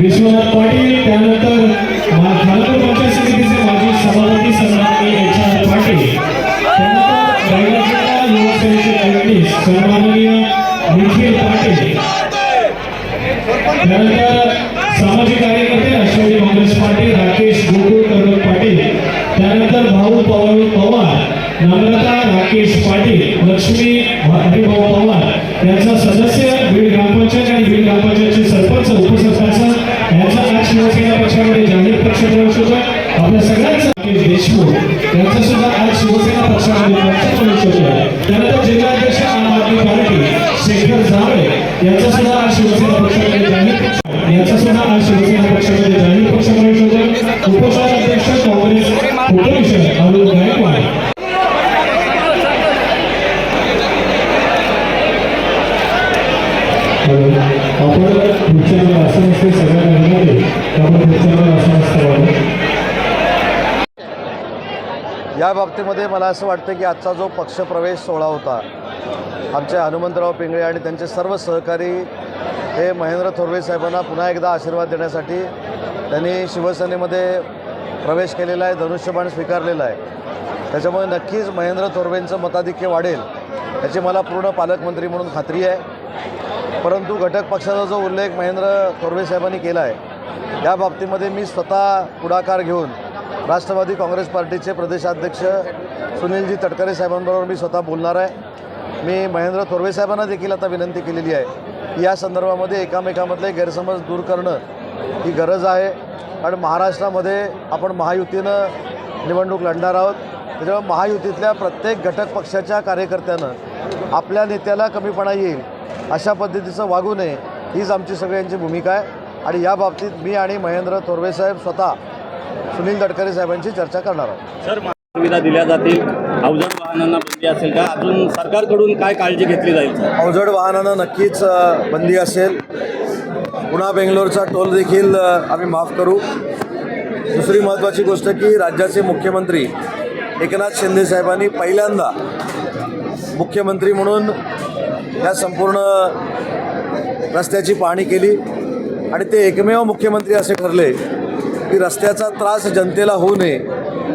विश्वनाथ पाटील त्यानंतर मा- खानापूर पंचायत समितीचे माजी सभापती सन्माननीय पाटील. यांचा सुद्धा आज शिवसेना पक्षामध्ये जाहीर याचा सुद्धा आज शिवसेना पक्षामध्ये जाहीर पक्ष प्रवेश होतो उपशहराध्यक्ष काँग्रेस अरुण या बाबतीमध्ये मला असं वाटतं की आजचा जो पक्षप्रवेश सोहळा होता आमचे हनुमंतराव पिंगळे आणि त्यांचे सर्व सहकारी हे महेंद्र थोरवे साहेबांना पुन्हा एकदा आशीर्वाद देण्यासाठी त्यांनी शिवसेनेमध्ये प्रवेश केलेला आहे धनुष्यबाण स्वीकारलेला आहे. त्याच्यामुळे नक्कीच महेंद्र थोरवेंचं मताधिक्य वाढेल याची मला पूर्ण पालकमंत्री म्हणून खात्री आहे. परंतु घटक पक्षाचा जो उल्लेख महेंद्र थोरवे साहेबांनी केला आहे या बाबतीमध्ये मी स्वतः पुढाकार घेऊन राष्ट्रवादी काँग्रेस पार्टीचे प्रदेशाध्यक्ष सुनीलजी तटकरे साहेबांबरोबर मी स्वतः बोलणार आहे. मी महेंद्र थोरवे साहेबांना देखील आता विनंती केलेली आहे. या संदर्भामध्ये एकामेकामधले गैरसमज दूर करणं ही गरज आहे. आणि महाराष्ट्रामध्ये आपण महायुतीनं निवडणूक लढणार आहोत. त्याच्यामुळे महायुतीतल्या प्रत्येक घटक पक्षाच्या कार्यकर्त्यानं आपल्या नेत्याला कमीपणा येईल अशा पद्धतीचं वागू नये हीच आमची सगळ्यांची भूमिका आहे. आणि या बाबतीत मी आणि महेंद्र थोरवे साहेब स्वतः सुनील तटकरे साहेबांची चर्चा करणार आहोत. सर सुविधा दिल्या जातील. अवजड वाहनांना बंदी असेल का? अजून सरकारकडून काय काळजी घेतली जाईल अवजड वाहनांना नक्कीच बंदी असेल. पुन्हा बेंगलोरचा टोल देखील आम्ही माफ करू. दुसरी महत्त्वाची गोष्ट की राज्याचे मुख्यमंत्री एकनाथ शिंदे साहेबांनी पहिल्यांदा मुख्यमंत्री म्हणून या संपूर्ण रस्त्याची पाहणी केली. आणि ते एकमेव मुख्यमंत्री असे ठरले की रस्त्याचा त्रास जनतेला होऊ नये.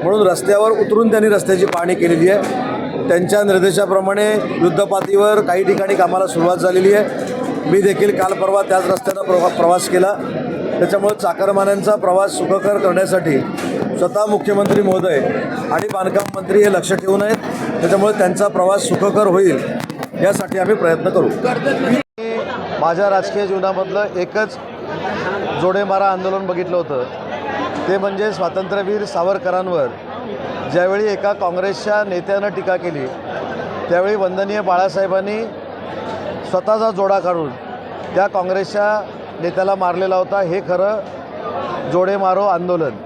म्हणून रस्त्यावर उतरून त्यांनी रस्त्याची पाहणी केलेली आहे. त्यांच्या निर्देशाप्रमाणे युद्धपातीवर काही ठिकाणी कामाला सुरुवात झालेली आहे. मी देखील काल परवा त्याच रस्त्यानं प्रवा प्रवास केला. त्याच्यामुळे चाकरमान्यांचा प्रवास सुखकर करण्यासाठी स्वतः मुख्यमंत्री महोदय आणि बांधकाम मंत्री हे लक्ष ठेवून आहेत. त्याच्यामुळे त्यांचा प्रवास सुखकर होईल यासाठी आम्ही प्रयत्न करू. माझ्या राजकीय जीवनामधलं एकच जोडेमारा आंदोलन बघितलं होतं. ते म्हणजे स्वातंत्र्यवीर सावरकरांवर. ज्यावेळी एका काँग्रेसच्या नेत्यानं टीका केली त्यावेळी वंदनीय बाळासाहेबांनी स्वतःचा जोडा काढून त्या काँग्रेसच्या नेत्याला मारलेला होता. हे खरं जोडे मारो आंदोलन.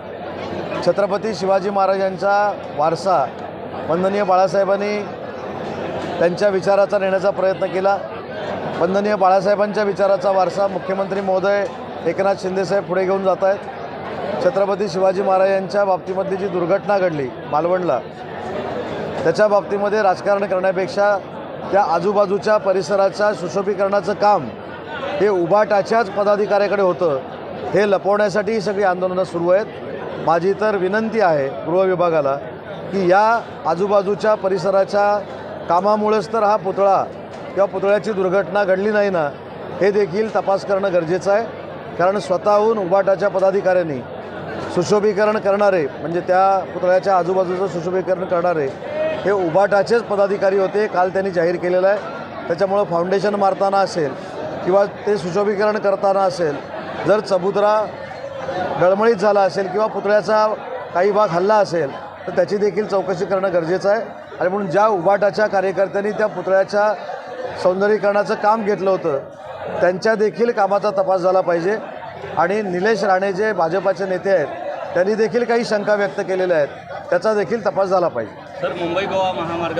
छत्रपती शिवाजी महाराजांचा वारसा वंदनीय बाळासाहेबांनी त्यांच्या विचाराचा नेण्याचा प्रयत्न केला. वंदनीय बाळासाहेबांच्या विचाराचा वारसा मुख्यमंत्री महोदय एकनाथ शिंदेसाहेब पुढे घेऊन जात आहेत छत्रपती शिवाजी महाराजांच्या बाबतीमधली जी दुर्घटना घडली मालवणला त्याच्या बाबतीमध्ये राजकारण करण्यापेक्षा त्या आजूबाजूच्या परिसराच्या सुशोभीकरणाचं काम हे उभाटाच्याच पदाधिकाऱ्याकडे होतं हे लपवण्यासाठी ही सगळी आंदोलनं सुरू आहेत. माझी तर विनंती आहे गृह विभागाला की या आजूबाजूच्या परिसराच्या कामामुळेच तर हा पुतळा किंवा पुतळ्याची दुर्घटना घडली नाही ना हे देखील तपास करणं गरजेचं आहे. कारण स्वतःहून उभाटाच्या पदाधिकाऱ्यांनी सुशोभीकरण करणारे म्हणजे त्या पुतळ्याच्या आजूबाजूचं सुशोभीकरण करणारे हे उभाटाचेच पदाधिकारी होते काल त्यांनी जाहीर केलेलं आहे. त्याच्यामुळं फाउंडेशन मारताना असेल किंवा ते सुशोभीकरण करताना असेल जर चबुतरा डळमळीत झाला असेल किंवा पुतळ्याचा काही भाग हल्ला असेल तर त्याची देखील चौकशी करणं गरजेचं आहे. आणि म्हणून ज्या उभाटाच्या कार्यकर्त्यांनी त्या पुतळ्याच्या सौंदर्यीकरणाचं काम घेतलं होतं त्यांच्या देखील कामाचा तपास झाला पाहिजे. आणि निलेश राणे जे भाजपाचे नेते आहेत त्यांनी देखील काही शंका व्यक्त केलेल्या आहेत. त्याचा देखील तपास झाला पाहिजे. सर मुंबई गोवा महामार्ग